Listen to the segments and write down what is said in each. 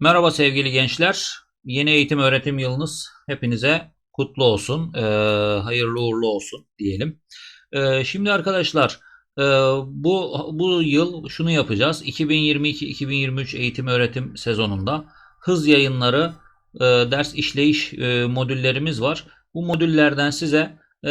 Merhaba sevgili gençler. Yeni eğitim öğretim yılınız hepinize kutlu olsun. Ee, hayırlı uğurlu olsun diyelim. Ee, şimdi arkadaşlar e, bu bu yıl şunu yapacağız. 2022-2023 eğitim öğretim sezonunda hız yayınları e, ders işleyiş e, modüllerimiz var. Bu modüllerden size e,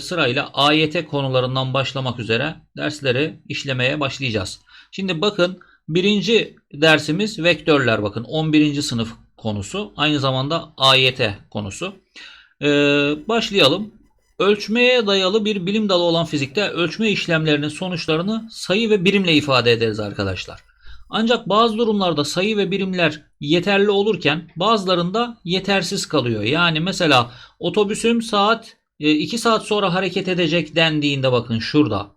sırayla AYT konularından başlamak üzere dersleri işlemeye başlayacağız. Şimdi bakın birinci dersimiz vektörler bakın 11. sınıf konusu aynı zamanda AYT konusu. E, başlayalım. Ölçmeye dayalı bir bilim dalı olan fizikte ölçme işlemlerinin sonuçlarını sayı ve birimle ifade ederiz arkadaşlar. Ancak bazı durumlarda sayı ve birimler yeterli olurken bazılarında yetersiz kalıyor. Yani mesela otobüsüm saat 2 saat sonra hareket edecek dendiğinde bakın şurada.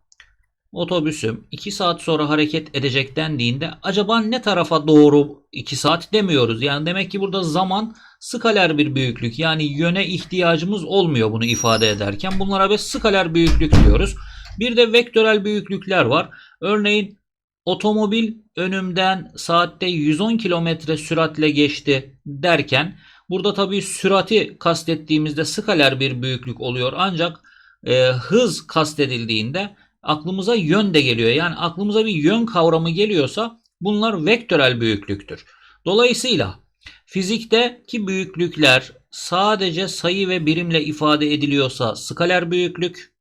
Otobüsüm 2 saat sonra hareket edecek dendiğinde acaba ne tarafa doğru 2 saat demiyoruz. Yani demek ki burada zaman skaler bir büyüklük. Yani yöne ihtiyacımız olmuyor bunu ifade ederken. Bunlara biz skaler büyüklük diyoruz. Bir de vektörel büyüklükler var. Örneğin otomobil önümden saatte 110 kilometre süratle geçti derken burada tabii sürati kastettiğimizde skaler bir büyüklük oluyor. Ancak e, hız kastedildiğinde aklımıza yön de geliyor. Yani aklımıza bir yön kavramı geliyorsa bunlar vektörel büyüklüktür. Dolayısıyla fizikteki büyüklükler sadece sayı ve birimle ifade ediliyorsa skaler büyüklük,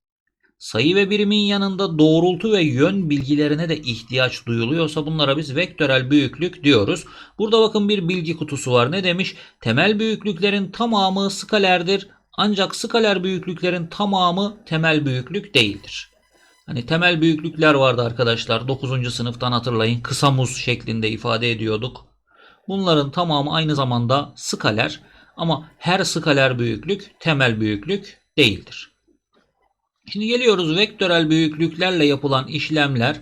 sayı ve birimin yanında doğrultu ve yön bilgilerine de ihtiyaç duyuluyorsa bunlara biz vektörel büyüklük diyoruz. Burada bakın bir bilgi kutusu var. Ne demiş? Temel büyüklüklerin tamamı skalerdir. Ancak skaler büyüklüklerin tamamı temel büyüklük değildir. Hani temel büyüklükler vardı arkadaşlar. 9. sınıftan hatırlayın. Kısa muz şeklinde ifade ediyorduk. Bunların tamamı aynı zamanda skaler ama her skaler büyüklük temel büyüklük değildir. Şimdi geliyoruz vektörel büyüklüklerle yapılan işlemler,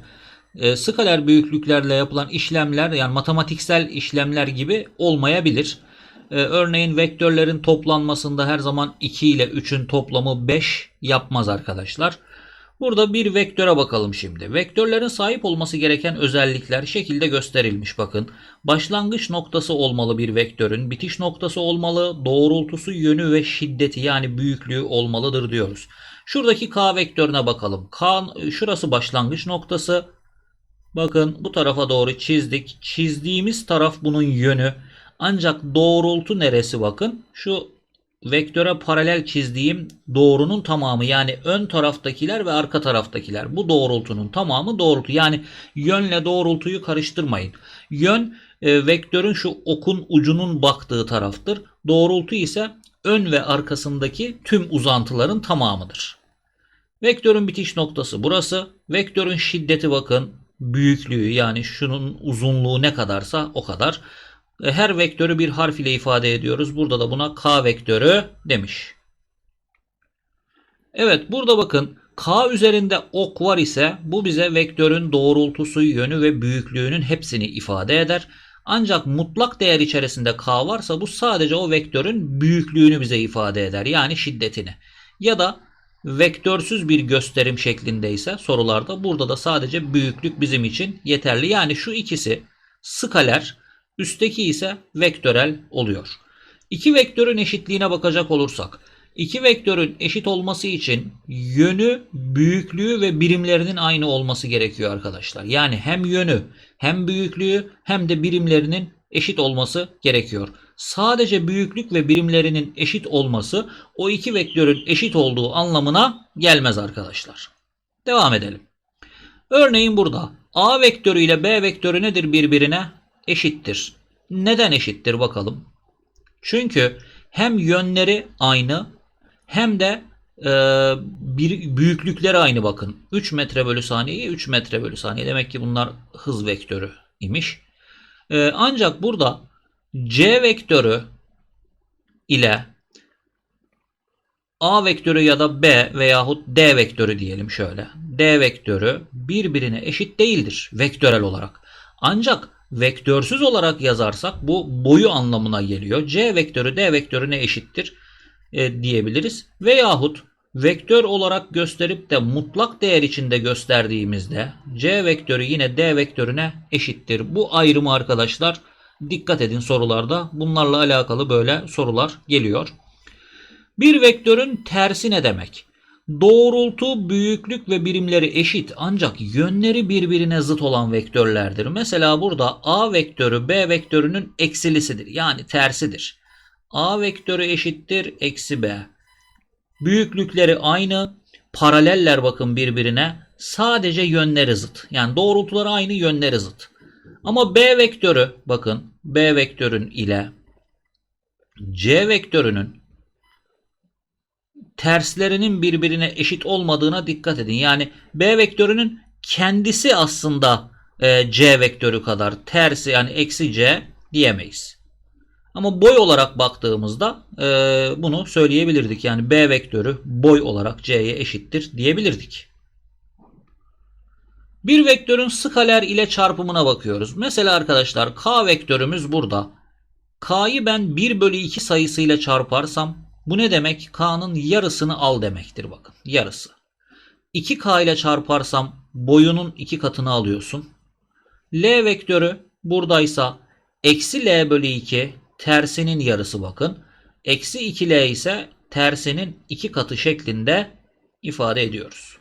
e, skaler büyüklüklerle yapılan işlemler yani matematiksel işlemler gibi olmayabilir. E, örneğin vektörlerin toplanmasında her zaman 2 ile 3'ün toplamı 5 yapmaz arkadaşlar. Burada bir vektöre bakalım şimdi. Vektörlerin sahip olması gereken özellikler şekilde gösterilmiş bakın. Başlangıç noktası olmalı bir vektörün, bitiş noktası olmalı, doğrultusu, yönü ve şiddeti yani büyüklüğü olmalıdır diyoruz. Şuradaki K vektörüne bakalım. K şurası başlangıç noktası. Bakın bu tarafa doğru çizdik. Çizdiğimiz taraf bunun yönü. Ancak doğrultu neresi bakın? Şu vektöre paralel çizdiğim doğrunun tamamı yani ön taraftakiler ve arka taraftakiler. Bu doğrultunun tamamı doğrultu. Yani yönle doğrultuyu karıştırmayın. Yön e, vektörün şu okun ucunun baktığı taraftır. Doğrultu ise ön ve arkasındaki tüm uzantıların tamamıdır. Vektörün bitiş noktası burası. Vektörün şiddeti bakın büyüklüğü yani şunun uzunluğu ne kadarsa o kadar. E, her vektörü bir harf ile ifade ediyoruz. Burada da buna k vektörü demiş. Evet burada bakın k üzerinde ok var ise bu bize vektörün doğrultusu, yönü ve büyüklüğünün hepsini ifade eder. Ancak mutlak değer içerisinde k varsa bu sadece o vektörün büyüklüğünü bize ifade eder. Yani şiddetini. Ya da vektörsüz bir gösterim şeklindeyse sorularda burada da sadece büyüklük bizim için yeterli. Yani şu ikisi skaler, üstteki ise vektörel oluyor. İki vektörün eşitliğine bakacak olursak, iki vektörün eşit olması için yönü, büyüklüğü ve birimlerinin aynı olması gerekiyor arkadaşlar. Yani hem yönü, hem büyüklüğü hem de birimlerinin eşit olması gerekiyor. Sadece büyüklük ve birimlerinin eşit olması o iki vektörün eşit olduğu anlamına gelmez arkadaşlar. Devam edelim. Örneğin burada A vektörü ile B vektörü nedir birbirine? Eşittir. Neden eşittir bakalım. Çünkü hem yönleri aynı hem de e, bir büyüklükleri aynı bakın. 3 metre bölü saniye 3 metre bölü saniye. Demek ki bunlar hız vektörü imiş. E, ancak burada C vektörü ile A vektörü ya da B veyahut D vektörü diyelim şöyle. D vektörü birbirine eşit değildir vektörel olarak. Ancak vektörsüz olarak yazarsak bu boyu anlamına geliyor. C vektörü D vektörüne eşittir e, diyebiliriz. Veyahut vektör olarak gösterip de mutlak değer içinde gösterdiğimizde C vektörü yine D vektörüne eşittir. Bu ayrımı arkadaşlar Dikkat edin sorularda. Bunlarla alakalı böyle sorular geliyor. Bir vektörün tersi ne demek? Doğrultu, büyüklük ve birimleri eşit ancak yönleri birbirine zıt olan vektörlerdir. Mesela burada A vektörü B vektörünün eksilisidir. Yani tersidir. A vektörü eşittir eksi B. Büyüklükleri aynı. Paraleller bakın birbirine. Sadece yönleri zıt. Yani doğrultuları aynı yönleri zıt. Ama B vektörü bakın B vektörün ile C vektörünün terslerinin birbirine eşit olmadığına dikkat edin. Yani B vektörünün kendisi aslında e, C vektörü kadar tersi yani eksi C diyemeyiz. Ama boy olarak baktığımızda e, bunu söyleyebilirdik. Yani B vektörü boy olarak C'ye eşittir diyebilirdik. Bir vektörün skaler ile çarpımına bakıyoruz. Mesela arkadaşlar K vektörümüz burada. K'yı ben 1 bölü 2 sayısıyla çarparsam bu ne demek? K'nın yarısını al demektir bakın. Yarısı. 2K ile çarparsam boyunun 2 katını alıyorsun. L vektörü buradaysa eksi L bölü 2 tersinin yarısı bakın. Eksi 2L ise tersinin 2 katı şeklinde ifade ediyoruz.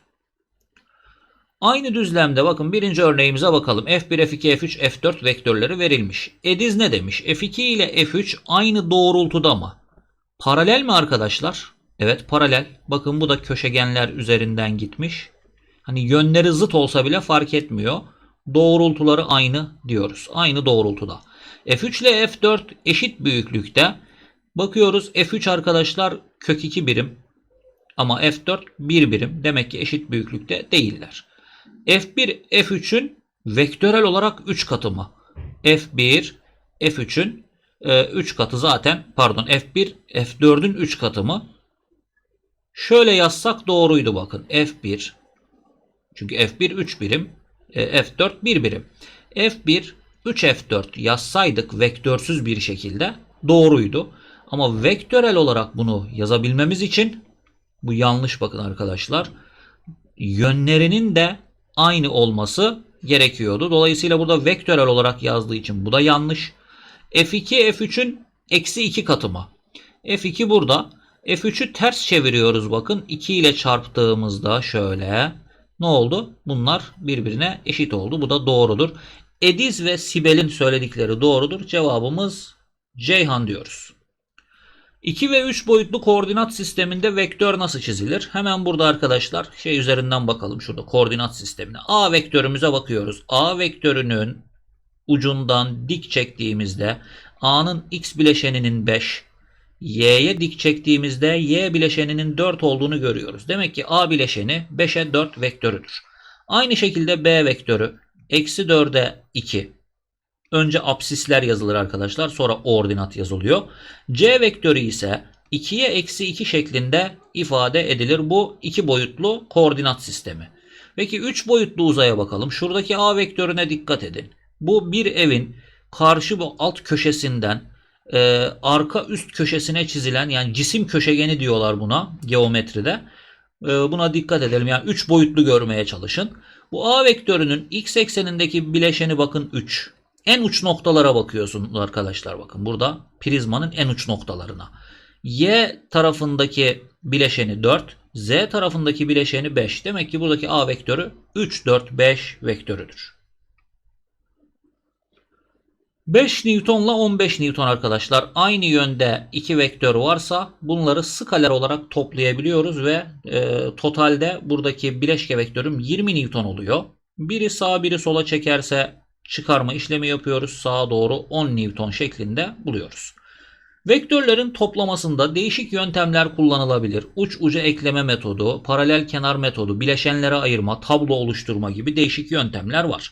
Aynı düzlemde bakın birinci örneğimize bakalım. F1, F2, F3, F4 vektörleri verilmiş. Ediz ne demiş? F2 ile F3 aynı doğrultuda mı? Paralel mi arkadaşlar? Evet paralel. Bakın bu da köşegenler üzerinden gitmiş. Hani yönleri zıt olsa bile fark etmiyor. Doğrultuları aynı diyoruz. Aynı doğrultuda. F3 ile F4 eşit büyüklükte. Bakıyoruz F3 arkadaşlar kök 2 birim. Ama F4 1 birim. Demek ki eşit büyüklükte değiller. F1 F3'ün vektörel olarak 3 katı mı? F1 F3'ün 3 katı zaten pardon F1 F4'ün 3 katı mı? Şöyle yazsak doğruydu bakın. F1 çünkü F1 3 birim F4 1 birim. F1 3 F4 yazsaydık vektörsüz bir şekilde doğruydu. Ama vektörel olarak bunu yazabilmemiz için bu yanlış bakın arkadaşlar. Yönlerinin de aynı olması gerekiyordu. Dolayısıyla burada vektörel olarak yazdığı için bu da yanlış. F2 F3'ün eksi 2 katı mı? F2 burada. F3'ü ters çeviriyoruz bakın. 2 ile çarptığımızda şöyle. Ne oldu? Bunlar birbirine eşit oldu. Bu da doğrudur. Ediz ve Sibel'in söyledikleri doğrudur. Cevabımız Ceyhan diyoruz. 2 ve 3 boyutlu koordinat sisteminde vektör nasıl çizilir? Hemen burada arkadaşlar şey üzerinden bakalım şurada koordinat sistemine. A vektörümüze bakıyoruz. A vektörünün ucundan dik çektiğimizde A'nın x bileşeninin 5, Y'ye dik çektiğimizde Y bileşeninin 4 olduğunu görüyoruz. Demek ki A bileşeni 5'e 4 vektörüdür. Aynı şekilde B vektörü eksi 4'e 2. Önce absisler yazılır arkadaşlar. Sonra ordinat yazılıyor. C vektörü ise 2'ye eksi 2 şeklinde ifade edilir. Bu iki boyutlu koordinat sistemi. Peki 3 boyutlu uzaya bakalım. Şuradaki A vektörüne dikkat edin. Bu bir evin karşı bu alt köşesinden e, arka üst köşesine çizilen yani cisim köşegeni diyorlar buna geometride. E, buna dikkat edelim. Yani 3 boyutlu görmeye çalışın. Bu A vektörünün x eksenindeki bileşeni bakın 3. En uç noktalara bakıyorsunuz arkadaşlar bakın burada prizmanın en uç noktalarına. Y tarafındaki bileşeni 4, Z tarafındaki bileşeni 5. Demek ki buradaki A vektörü 3, 4, 5 vektörüdür. 5 Newton'la 15 Newton arkadaşlar aynı yönde iki vektör varsa bunları skaler olarak toplayabiliyoruz ve e, totalde buradaki bileşke vektörüm 20 Newton oluyor. Biri sağa biri sola çekerse çıkarma işlemi yapıyoruz. Sağa doğru 10 Newton şeklinde buluyoruz. Vektörlerin toplamasında değişik yöntemler kullanılabilir. Uç uca ekleme metodu, paralel kenar metodu, bileşenlere ayırma, tablo oluşturma gibi değişik yöntemler var.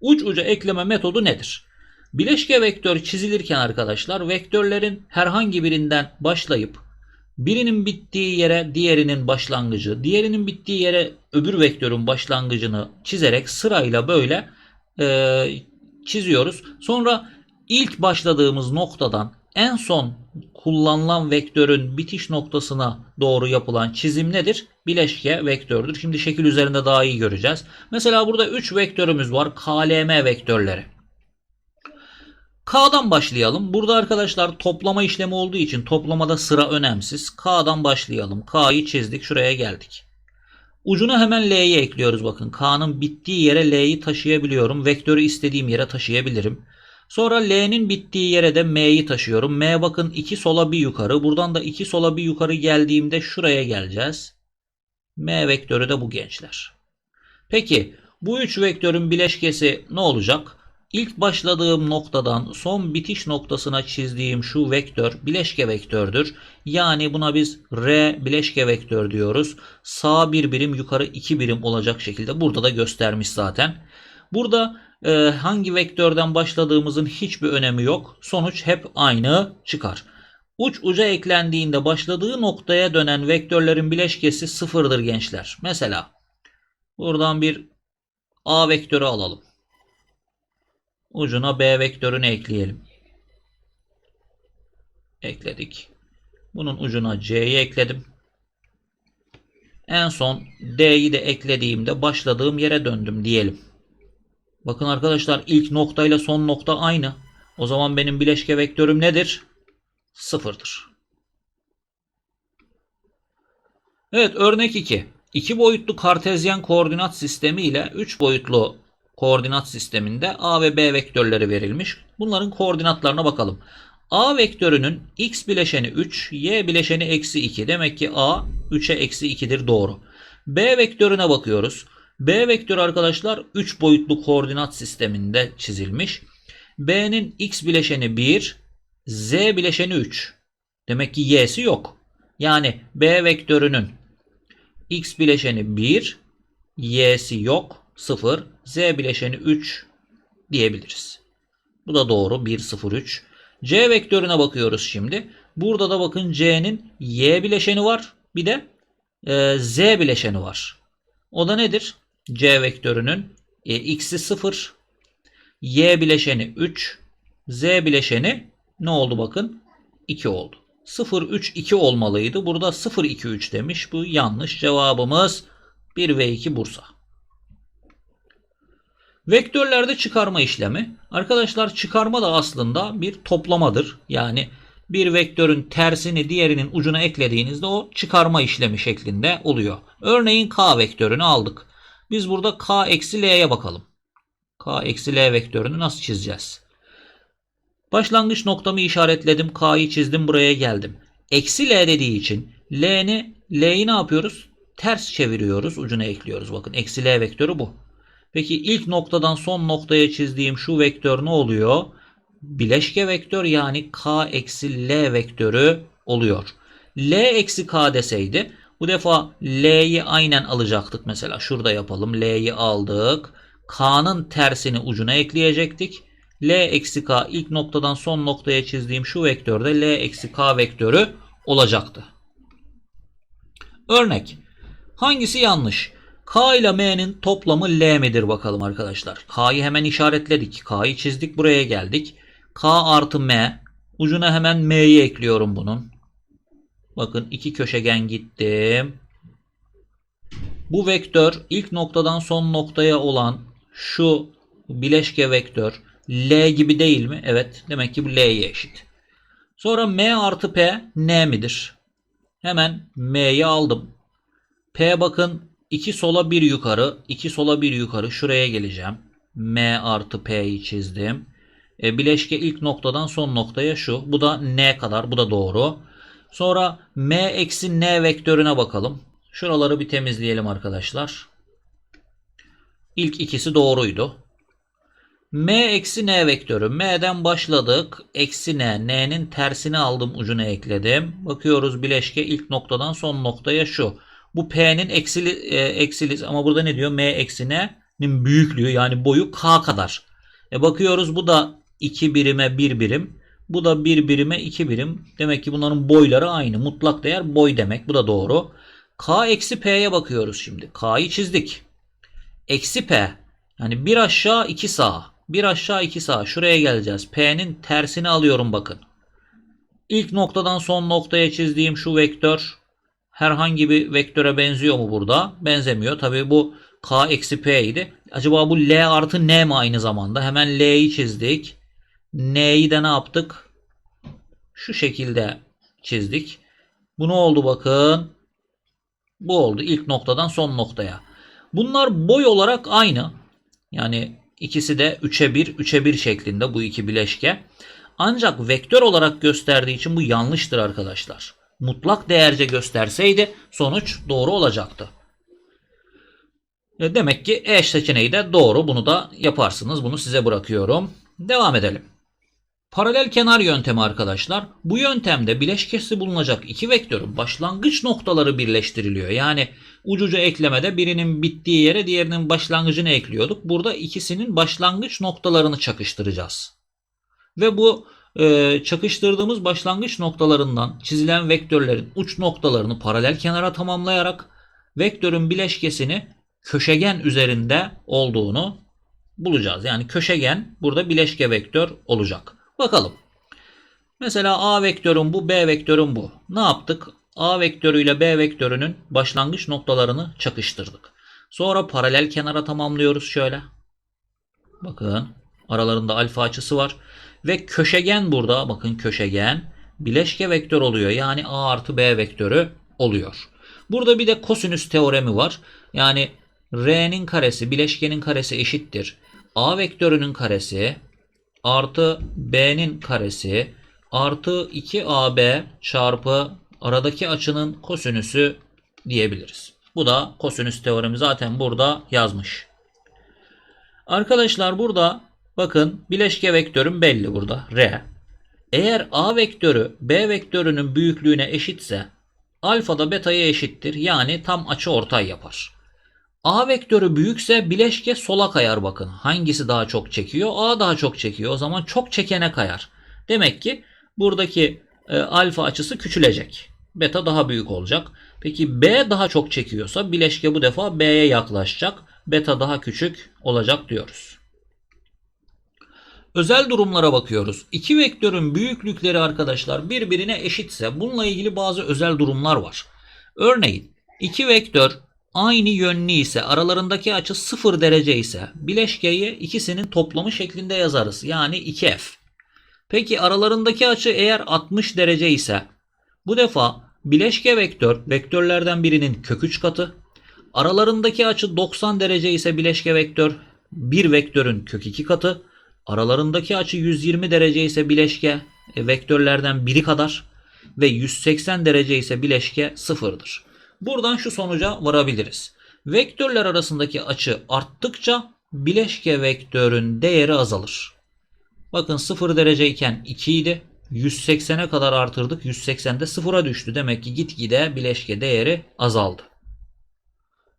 Uç uca ekleme metodu nedir? Bileşke vektör çizilirken arkadaşlar vektörlerin herhangi birinden başlayıp birinin bittiği yere diğerinin başlangıcı, diğerinin bittiği yere öbür vektörün başlangıcını çizerek sırayla böyle e, çiziyoruz. Sonra ilk başladığımız noktadan en son kullanılan vektörün bitiş noktasına doğru yapılan çizim nedir? Bileşke vektördür. Şimdi şekil üzerinde daha iyi göreceğiz. Mesela burada 3 vektörümüz var. KLM vektörleri. K'dan başlayalım. Burada arkadaşlar toplama işlemi olduğu için toplamada sıra önemsiz. K'dan başlayalım. K'yı çizdik. Şuraya geldik. Ucuna hemen L'yi ekliyoruz bakın. K'nın bittiği yere L'yi taşıyabiliyorum. Vektörü istediğim yere taşıyabilirim. Sonra L'nin bittiği yere de M'yi taşıyorum. M bakın 2 sola bir yukarı. Buradan da 2 sola bir yukarı geldiğimde şuraya geleceğiz. M vektörü de bu gençler. Peki bu üç vektörün bileşkesi ne olacak? İlk başladığım noktadan son bitiş noktasına çizdiğim şu vektör bileşke vektördür. Yani buna biz R bileşke vektör diyoruz. Sağ bir birim yukarı iki birim olacak şekilde burada da göstermiş zaten. Burada e, hangi vektörden başladığımızın hiçbir önemi yok. Sonuç hep aynı çıkar. Uç uca eklendiğinde başladığı noktaya dönen vektörlerin bileşkesi sıfırdır gençler. Mesela buradan bir A vektörü alalım. Ucuna B vektörünü ekleyelim. Ekledik. Bunun ucuna C'yi ekledim. En son D'yi de eklediğimde başladığım yere döndüm diyelim. Bakın arkadaşlar ilk noktayla son nokta aynı. O zaman benim bileşke vektörüm nedir? Sıfırdır. Evet örnek 2. 2 boyutlu kartezyen koordinat sistemi ile 3 boyutlu koordinat sisteminde A ve B vektörleri verilmiş. Bunların koordinatlarına bakalım. A vektörünün x bileşeni 3, y bileşeni eksi 2. Demek ki A 3'e eksi 2'dir doğru. B vektörüne bakıyoruz. B vektörü arkadaşlar 3 boyutlu koordinat sisteminde çizilmiş. B'nin x bileşeni 1, z bileşeni 3. Demek ki y'si yok. Yani B vektörünün x bileşeni 1, y'si yok 0, z bileşeni 3 diyebiliriz. Bu da doğru 1, 0, 3. C vektörüne bakıyoruz şimdi. Burada da bakın C'nin y bileşeni var. Bir de e, z bileşeni var. O da nedir? C vektörünün e, x'i 0, y bileşeni 3, z bileşeni ne oldu bakın? 2 oldu. 0, 3, 2 olmalıydı. Burada 0, 2, 3 demiş. Bu yanlış. Cevabımız 1 ve 2 Bursa. Vektörlerde çıkarma işlemi. Arkadaşlar çıkarma da aslında bir toplamadır. Yani bir vektörün tersini diğerinin ucuna eklediğinizde o çıkarma işlemi şeklinde oluyor. Örneğin k vektörünü aldık. Biz burada k eksi l'ye bakalım. k eksi l vektörünü nasıl çizeceğiz? Başlangıç noktamı işaretledim. K'yı çizdim. Buraya geldim. Eksi L dediği için L'ni L'yi ne yapıyoruz? Ters çeviriyoruz. Ucuna ekliyoruz. Bakın eksi L vektörü bu. Peki ilk noktadan son noktaya çizdiğim şu vektör ne oluyor? Bileşke vektör yani K eksi L vektörü oluyor. L eksi K deseydi bu defa L'yi aynen alacaktık. Mesela şurada yapalım. L'yi aldık. K'nın tersini ucuna ekleyecektik. L eksi K ilk noktadan son noktaya çizdiğim şu vektörde L eksi K vektörü olacaktı. Örnek. Hangisi yanlış? K ile M'nin toplamı L midir bakalım arkadaşlar. K'yı hemen işaretledik. K'yı çizdik buraya geldik. K artı M. Ucuna hemen M'yi ekliyorum bunun. Bakın iki köşegen gittim. Bu vektör ilk noktadan son noktaya olan şu bileşke vektör L gibi değil mi? Evet. Demek ki bu L'ye eşit. Sonra M artı P N midir? Hemen M'yi aldım. P bakın 2 sola 1 yukarı. 2 sola 1 yukarı. Şuraya geleceğim. M artı P'yi çizdim. E, bileşke ilk noktadan son noktaya şu. Bu da N kadar. Bu da doğru. Sonra M eksi N vektörüne bakalım. Şuraları bir temizleyelim arkadaşlar. İlk ikisi doğruydu. M eksi N vektörü. M'den başladık. Eksi N. N'nin tersini aldım ucuna ekledim. Bakıyoruz bileşke ilk noktadan son noktaya şu. Bu P'nin eksili, e, eksili ama burada ne diyor? M eksi N'nin büyüklüğü yani boyu K kadar. E bakıyoruz bu da 2 birime 1 birim. Bu da 1 birime 2 birim. Demek ki bunların boyları aynı. Mutlak değer boy demek. Bu da doğru. K eksi P'ye bakıyoruz şimdi. K'yı çizdik. Eksi P. Yani bir aşağı iki sağ. Bir aşağı iki sağ. Şuraya geleceğiz. P'nin tersini alıyorum bakın. İlk noktadan son noktaya çizdiğim şu vektör herhangi bir vektöre benziyor mu burada? Benzemiyor. Tabii bu K eksi P idi. Acaba bu L artı N mi aynı zamanda? Hemen L'yi çizdik. N'yi de ne yaptık? Şu şekilde çizdik. Bu ne oldu bakın? Bu oldu ilk noktadan son noktaya. Bunlar boy olarak aynı. Yani ikisi de 3'e 1, 3'e 1 şeklinde bu iki bileşke. Ancak vektör olarak gösterdiği için bu yanlıştır arkadaşlar. Mutlak değerce gösterseydi sonuç doğru olacaktı. E, Demek ki E seçeneği de doğru. Bunu da yaparsınız. Bunu size bırakıyorum. Devam edelim. Paralel kenar yöntemi arkadaşlar. Bu yöntemde bileşkesi bulunacak iki vektörün başlangıç noktaları birleştiriliyor. Yani ucucu eklemede birinin bittiği yere diğerinin başlangıcını ekliyorduk. Burada ikisinin başlangıç noktalarını çakıştıracağız. Ve bu e, çakıştırdığımız başlangıç noktalarından çizilen vektörlerin uç noktalarını paralel kenara tamamlayarak vektörün bileşkesini köşegen üzerinde olduğunu bulacağız. Yani köşegen burada bileşke vektör olacak. Bakalım. Mesela A vektörün bu, B vektörün bu. Ne yaptık? A vektörüyle B vektörünün başlangıç noktalarını çakıştırdık. Sonra paralel kenara tamamlıyoruz şöyle. Bakın aralarında alfa açısı var. Ve köşegen burada bakın köşegen bileşke vektör oluyor. Yani A artı B vektörü oluyor. Burada bir de kosinüs teoremi var. Yani R'nin karesi bileşkenin karesi eşittir. A vektörünün karesi artı B'nin karesi artı 2AB çarpı aradaki açının kosinüsü diyebiliriz. Bu da kosinüs teoremi zaten burada yazmış. Arkadaşlar burada bakın bileşke vektörüm belli burada R. Eğer A vektörü B vektörünün büyüklüğüne eşitse alfa da beta'ya eşittir. Yani tam açı ortay yapar. A vektörü büyükse bileşke sola kayar bakın. Hangisi daha çok çekiyor? A daha çok çekiyor. O zaman çok çekene kayar. Demek ki buradaki e, alfa açısı küçülecek. Beta daha büyük olacak. Peki B daha çok çekiyorsa bileşke bu defa B'ye yaklaşacak. Beta daha küçük olacak diyoruz. Özel durumlara bakıyoruz. İki vektörün büyüklükleri arkadaşlar birbirine eşitse bununla ilgili bazı özel durumlar var. Örneğin iki vektör aynı yönlü ise aralarındaki açı 0 derece ise bileşkeyi ikisinin toplamı şeklinde yazarız. Yani 2f. Peki aralarındaki açı eğer 60 derece ise bu defa bileşke vektör vektörlerden birinin kök 3 katı. Aralarındaki açı 90 derece ise bileşke vektör bir vektörün kök 2 katı. Aralarındaki açı 120 derece ise bileşke e, vektörlerden biri kadar ve 180 derece ise bileşke sıfırdır. Buradan şu sonuca varabiliriz. Vektörler arasındaki açı arttıkça bileşke vektörün değeri azalır. Bakın 0 dereceyken 2 idi. 180'e kadar artırdık. 180'de sıfıra düştü. Demek ki gitgide bileşke değeri azaldı.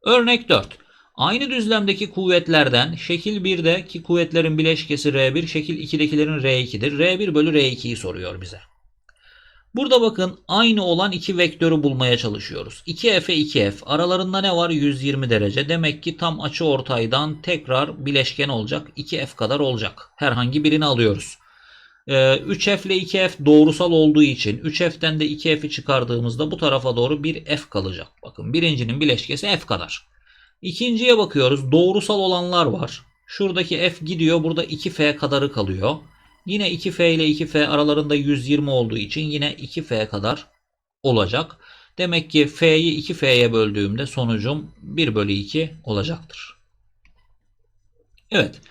Örnek 4. Aynı düzlemdeki kuvvetlerden şekil 1'deki kuvvetlerin bileşkesi R1, şekil 2'dekilerin R2'dir. R1 bölü R2'yi soruyor bize. Burada bakın aynı olan iki vektörü bulmaya çalışıyoruz. 2F'e 2F. Aralarında ne var? 120 derece. Demek ki tam açı ortaydan tekrar bileşken olacak. 2F kadar olacak. Herhangi birini alıyoruz. 3F ile 2F doğrusal olduğu için 3F'ten de 2F'i çıkardığımızda bu tarafa doğru bir F kalacak. Bakın birincinin bileşkesi F kadar. İkinciye bakıyoruz. Doğrusal olanlar var. Şuradaki F gidiyor. Burada 2F kadarı kalıyor. Yine 2F ile 2F aralarında 120 olduğu için yine 2F kadar olacak. Demek ki F'yi 2F'ye böldüğümde sonucum 1 bölü 2 olacaktır. Evet.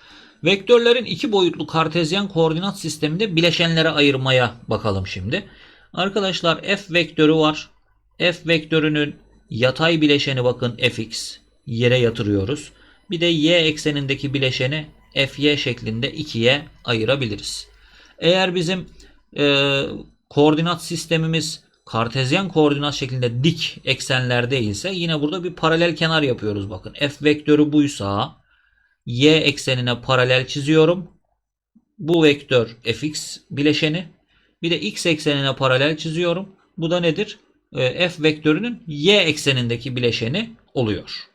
Vektörlerin iki boyutlu kartezyen koordinat sisteminde bileşenlere ayırmaya bakalım şimdi. Arkadaşlar F vektörü var. F vektörünün yatay bileşeni bakın fx yere yatırıyoruz. Bir de y eksenindeki bileşeni fy şeklinde ikiye ayırabiliriz. Eğer bizim e, koordinat sistemimiz kartezyen koordinat şeklinde dik eksenler değilse yine burada bir paralel kenar yapıyoruz bakın. F vektörü buysa y eksenine paralel çiziyorum. Bu vektör fx bileşeni. Bir de x eksenine paralel çiziyorum. Bu da nedir? E, f vektörünün y eksenindeki bileşeni oluyor.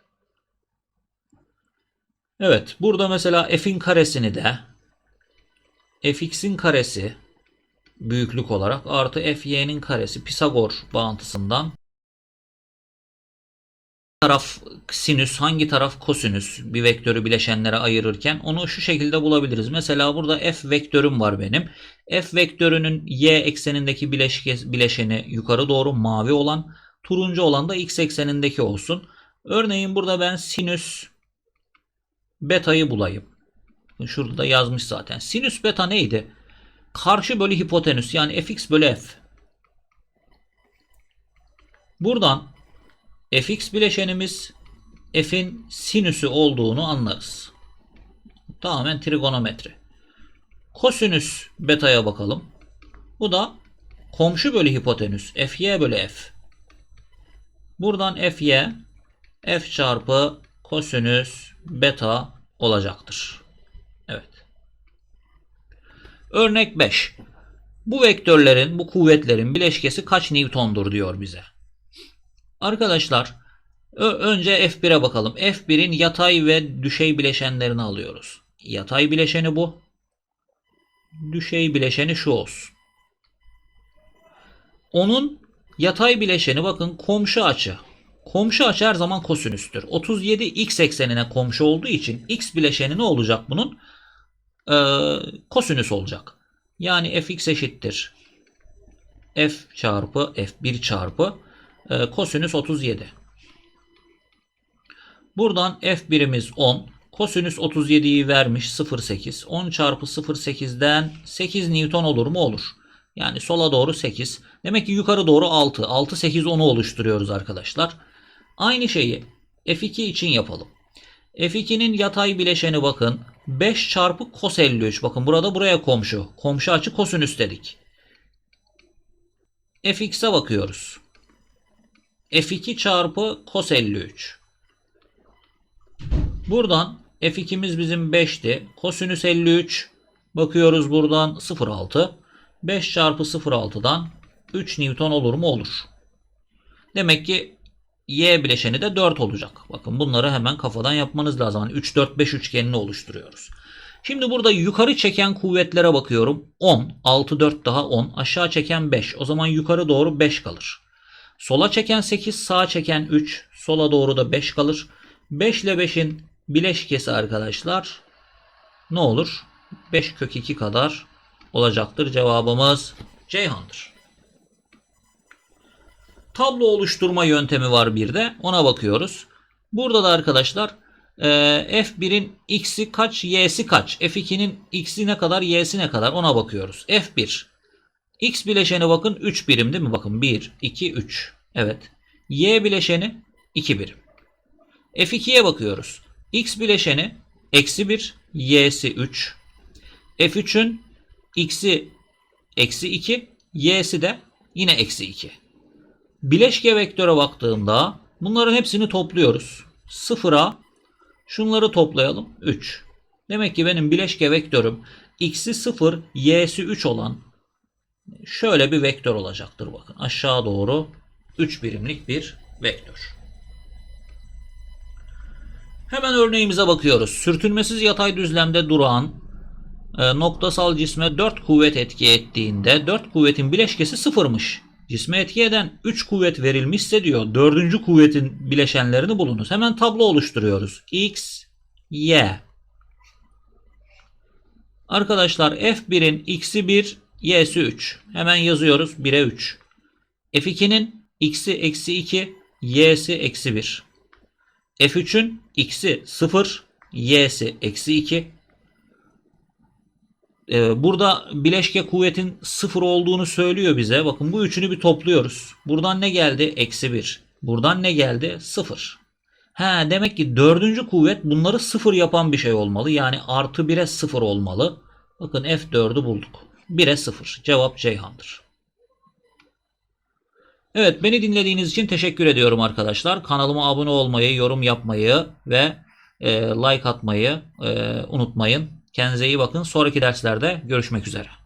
Evet burada mesela f'in karesini de fx'in karesi büyüklük olarak artı fy'nin karesi Pisagor bağıntısından taraf sinüs, hangi taraf kosinüs bir vektörü bileşenlere ayırırken onu şu şekilde bulabiliriz. Mesela burada f vektörüm var benim. f vektörünün y eksenindeki bileşeni yukarı doğru mavi olan, turuncu olan da x eksenindeki olsun. Örneğin burada ben sinüs beta'yı bulayım. Şurada da yazmış zaten. Sinüs beta neydi? Karşı bölü hipotenüs yani fx bölü f. Buradan fx bileşenimiz f'in sinüsü olduğunu anlarız. Tamamen trigonometri. Kosinüs beta'ya bakalım. Bu da komşu bölü hipotenüs fy bölü f. Buradan fy f çarpı kosinüs beta olacaktır. Evet. Örnek 5. Bu vektörlerin, bu kuvvetlerin bileşkesi kaç Newton'dur diyor bize. Arkadaşlar önce F1'e bakalım. F1'in yatay ve düşey bileşenlerini alıyoruz. Yatay bileşeni bu. Düşey bileşeni şu olsun. Onun yatay bileşeni bakın komşu açı. Komşu açı her zaman kosinüstür. 37 x eksenine komşu olduğu için x bileşeni ne olacak bunun? Ee, kosinüs olacak. Yani fx eşittir. f çarpı f1 çarpı e, kosinüs 37. Buradan f birimiz 10. Kosinüs 37'yi vermiş 0.8. 10 çarpı 0.8'den 8 Newton olur mu? Olur. Yani sola doğru 8. Demek ki yukarı doğru 6. 6, 8, 10'u oluşturuyoruz arkadaşlar. Aynı şeyi F2 için yapalım. F2'nin yatay bileşeni bakın. 5 çarpı cos 53. Bakın burada buraya komşu. Komşu açı kosinüs dedik. Fx'e bakıyoruz. F2 çarpı cos 53. Buradan F2'miz bizim 5'ti. Kosinüs 53. Bakıyoruz buradan 0.6. 5 çarpı 0.6'dan 3 Newton olur mu? Olur. Demek ki Y bileşeni de 4 olacak. Bakın bunları hemen kafadan yapmanız lazım. Hani 3, 4, 5 üçgenini oluşturuyoruz. Şimdi burada yukarı çeken kuvvetlere bakıyorum. 10, 6, 4 daha 10. Aşağı çeken 5. O zaman yukarı doğru 5 kalır. Sola çeken 8, sağa çeken 3. Sola doğru da 5 kalır. 5 ile 5'in bileşkesi arkadaşlar ne olur? 5 kök 2 kadar olacaktır. Cevabımız Ceyhan'dır. Tablo oluşturma yöntemi var bir de. Ona bakıyoruz. Burada da arkadaşlar e, F1'in x'i kaç, y'si kaç? F2'nin x'i ne kadar, y'si ne kadar? Ona bakıyoruz. F1 x bileşeni bakın 3 birim değil mi? Bakın 1, 2, 3. Evet. Y bileşeni 2 birim. F2'ye bakıyoruz. X bileşeni eksi 1, y'si 3. F3'ün x'i eksi 2, y'si de yine eksi 2. Bileşke vektöre baktığımda bunların hepsini topluyoruz. Sıfıra şunları toplayalım 3. Demek ki benim bileşke vektörüm x'i 0, y'si 3 olan şöyle bir vektör olacaktır bakın. Aşağı doğru 3 birimlik bir vektör. Hemen örneğimize bakıyoruz. Sürtünmesiz yatay düzlemde duran e, noktasal cisme 4 kuvvet etki ettiğinde 4 kuvvetin bileşkesi sıfırmış. Cisme etki eden 3 kuvvet verilmişse diyor 4. kuvvetin bileşenlerini bulunuz. Hemen tablo oluşturuyoruz. X, Y. Arkadaşlar F1'in x'i 1, y'si 3. Hemen yazıyoruz 1'e 3. F2'nin x'i eksi 2, y'si eksi 1. F3'ün x'i 0, y'si eksi 2. Ee, burada bileşke kuvvetin 0 olduğunu söylüyor bize. Bakın bu üçünü bir topluyoruz. Buradan ne geldi? Eksi 1. Buradan ne geldi? 0. Ha, demek ki dördüncü kuvvet bunları 0 yapan bir şey olmalı. Yani artı 1'e 0 olmalı. Bakın F4'ü bulduk. 1'e 0. Cevap Ceyhan'dır. Evet beni dinlediğiniz için teşekkür ediyorum arkadaşlar. Kanalıma abone olmayı, yorum yapmayı ve e, like atmayı e, unutmayın. Kendinize iyi bakın. Sonraki derslerde görüşmek üzere.